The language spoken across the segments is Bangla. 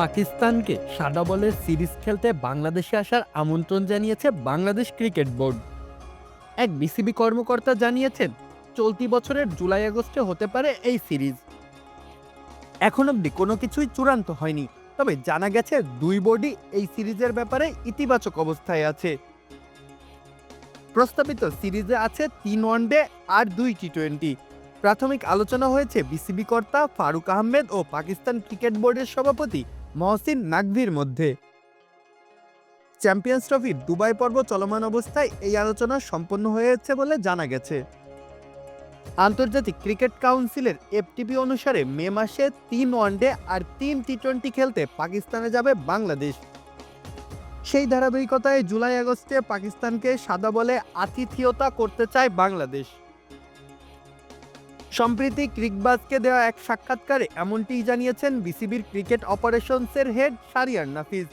পাকিস্তানকে সাদা বলের সিরিজ খেলতে বাংলাদেশে আসার আমন্ত্রণ জানিয়েছে বাংলাদেশ ক্রিকেট বোর্ড। এক বিসিবি কর্মকর্তা জানিয়েছেন, চলতি বছরের জুলাই আগস্টে হতে পারে এই সিরিজ। এখন অবধি কোনো কিছুই চূড়ান্ত হয়নি, তবে জানা গেছে দুই বোর্ডই এই সিরিজের ব্যাপারে ইতিবাচক অবস্থায় আছে। প্রস্তাবিত সিরিজে আছে তিন ওয়ানডে আর দুই টি টোয়েন্টি প্রাথমিক আলোচনা হয়েছে বিসিবি কর্তা ফারুক আহমেদ ও পাকিস্তান ক্রিকেট বোর্ডের সভাপতি মহসিন নাকভির মধ্যে। চ্যাম্পিয়ন্স ট্রফির দুবাই পর্ব চলমান অবস্থায় এই আলোচনা সম্পন্ন হয়েছে বলে জানা গেছে। আন্তর্জাতিক ক্রিকেট কাউন্সিলের এফটিপি অনুসারে মে মাসে তিন ওয়ানডে আর তিন টি টোয়েন্টি খেলতে পাকিস্তানে যাবে বাংলাদেশ। সেই ধারাবাহিকতায় জুলাই আগস্টে পাকিস্তানকে সাদা বলে আতিথিয়তা করতে চায় বাংলাদেশ। সম্প্রীতি ক্রিকবাজকে দেওয়া এক সাক্ষাৎকারে এমনটিই জানিয়েছেন বিসিবির ক্রিকেট অপারেশনসের হেড সারিয়ার নাফিজ।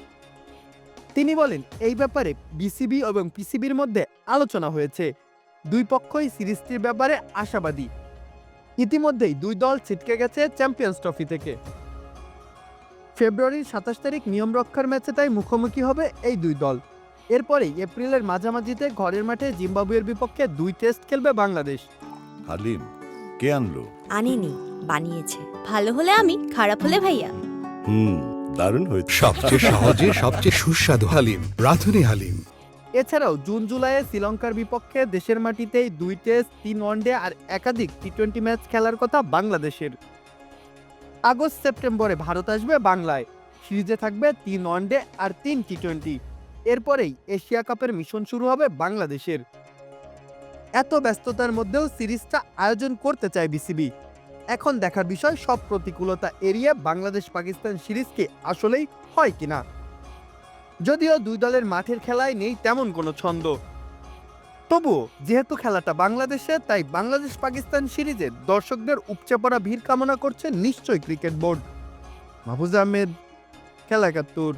তিনি বলেন, এই ব্যাপারে বিসিবি এবং পিসিবির মধ্যে আলোচনা হয়েছে। দুই পক্ষই সিরিজটির ব্যাপারে আশাবাদী। ইতিমধ্যেই দুই দল ছিটকে গেছে চ্যাম্পিয়ন্স ট্রফি থেকে। ফেব্রুয়ারির সাতাশ তারিখ নিয়ম রক্ষার ম্যাচে তাই মুখোমুখি হবে এই দুই দল। এরপরেই এপ্রিলের মাঝামাঝিতে ঘরের মাঠে জিম্বাবুয়ের বিপক্ষে দুই টেস্ট খেলবে বাংলাদেশ। কে আনলো? আনেনি বানিয়েছে। ভালো হলে আমি খারাপ হলে ভাইয়া। হুম দারুণ হয়েছে। সবচেয়ে সহজে সবচেয়ে সুস্বাদু হালিম রাধুনি হালিম। এছাড়াও জুন জুলাইয়ে শ্রীলঙ্কার বিপক্ষে দেশের মাটিতেই দুই টেস্ট তিন ওয়ানডে আর একাধিক টি টোয়েন্টি ম্যাচ খেলার কথা বাংলাদেশের। আগস্ট সেপ্টেম্বরে ভারত আসবে বাংলায়। সিরিজে থাকবে তিন ওয়ানডে আর তিন টি টোয়েন্টি এরপরেই এশিয়া কাপের মিশন শুরু হবে বাংলাদেশের। এত ব্যস্ততার মধ্যেও সিরিজটা আয়োজন করতে চায় বিসিবি। এখন দেখার বিষয়, সব প্রতিকূলতা এড়িয়ে বাংলাদেশ পাকিস্তান সিরিজকে আসলেই হয় কিনা? যদিও দুই দলের মাঠের খেলায় নেই তেমন কোনো ছন্দ। তবুও, যেহেতু খেলাটা বাংলাদেশে, তাই বাংলাদেশ পাকিস্তান সিরিজে দর্শকদের উপচে পড়া ভিড় কামনা করছে নিশ্চয়ই ক্রিকেট বোর্ড। মাহফুজ আহমেদ, খেলা একাত্তর।